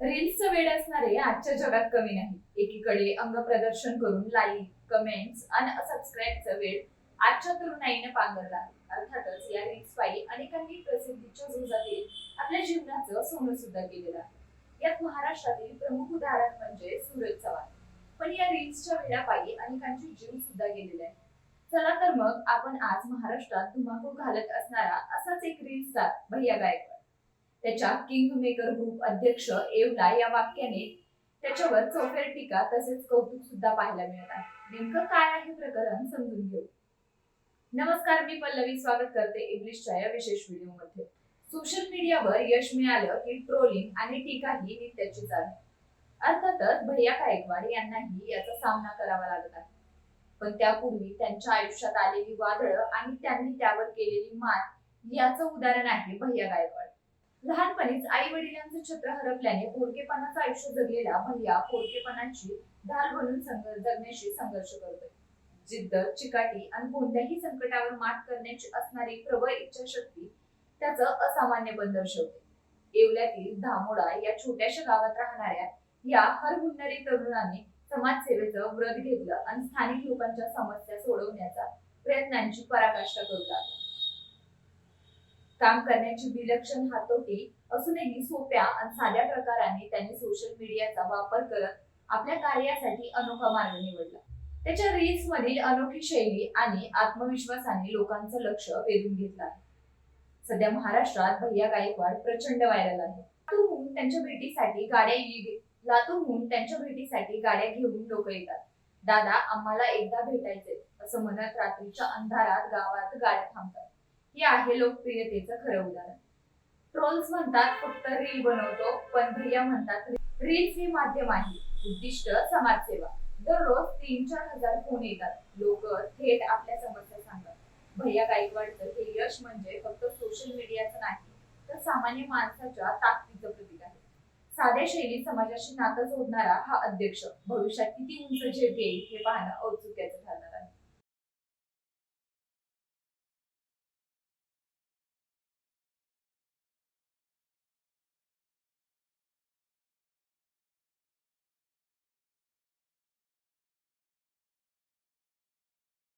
रील्सचं वेड असणारे आजच्या जगात कमी नाही. एकीकडे अंग प्रदर्शन करून लाईक कमेंट्स आणि सबस्क्राईबचं वेळ आजच्या तरुणाईने पांघरला आहे. अर्थातच या रील्स पायी अनेकांनी प्रसिद्धीच्या झुजातील आपल्या जीवनाचं सोनं सुद्धा केलेलं आहे. यात महाराष्ट्रातील प्रमुख उदाहरण म्हणजे सूरज चव्हाण. पण या रील्सच्या वेळापायी अनेकांचे जीव सुद्धा गेलेले आहे. चला तर मग आपण आज महाराष्ट्रात धुमाकूळ घालत असणारा असाच एक रील्स स्टार भैया गायकवाड. त्याच्या किंग मेकर ग्रुप अध्यक्ष एवला या वाक्याने त्याच्यावर चौफेर टीका तसेच कौतुक सुद्धा पाहायला मिळत आहे नेमकं काय आहे प्रकरण समजून घेऊ. नमस्कार मी पल्लवी. स्वागत करते इंग्लिशच्या या विशेष व्हिडिओमध्ये सोशल मीडियावर यश मिळालं की ट्रोलिंग आणि टीका ही नित्याचीच आहे अर्थातच भैया गायकवाड यांनाही याचा सामना करावा लागत आहे. पण त्यापूर्वी त्यांच्या आयुष्यात आलेली वादळं आणि त्यांनी त्यावर केलेली मात याचं उदाहरण आहे भैया गायकवाड. लहानपणीच आई वडिलांचं छत्र हरपल्याने पोरकेपणाचं आयुष्य जगलेला भैया पोरकेपणांची ढाल बनून संघर्ष जगण्याशी संघर्ष करतोय. जिद्द चिकाटी आणि कोणत्याही संकटावर मात करण्याची असणारी प्रबळ इच्छाशक्ती त्याचं असामान्यपण दर्शवते. येवल्यातील धामोडा या छोट्याशा गावात राहणाऱ्या या हरहुन्नरी तरुणाने समाजसेवेचं व्रत घेतलं आणि स्थानिक लोकांच्या समस्या सोडवण्याचा प्रयत्नांची पराकाष्ठा करू लागला. काम करण्याची विलक्षण हातोटी असूनही सोप्या आणि साध्या प्रकाराने त्यांनी सोशल मीडियाचा वापर करत आपल्या कार्यासाठी अनोखा मार्ग निवडला. त्याच्या रील्स मधील अनोखी शैली आणि आत्मविश्वासाने लोकांचं लक्ष वेधून घेतलं आहे. सध्या महाराष्ट्रात भैया गायकवाड प्रचंड व्हायरल आहे. लातूरहून त्यांच्या भेटीसाठी गाड्या लातूरहून त्यांच्या भेटीसाठी गाड्या घेऊन लोक येतात. दादा आम्हाला एकदा भेटायचे असं म्हणत रात्रीच्या अंधारात गावात गाड्या थांबतात. हे आहे लोकप्रियतेचं खरं उदाहरण. ट्रोल्स म्हणतात फक्त रील बनवतो पण भैया म्हणतात रील्स हे माध्यम आहे उद्दिष्ट समाजसेवा. दररोज तीन चार हजार फोन येतात. लोक थेट आपल्या समस्या सांगतात. भैया गायकवाडचं हे यश म्हणजे फक्त सोशल मीडियाचं नाही तर सामान्य माणसाच्या ताकदीचं प्रतीक आहे. साध्या शैलीत समाजाशी नातं जोडणारा हा अध्यक्ष भविष्यात किती उंच झेप येईल हे पाहणं औत्सुक्याचं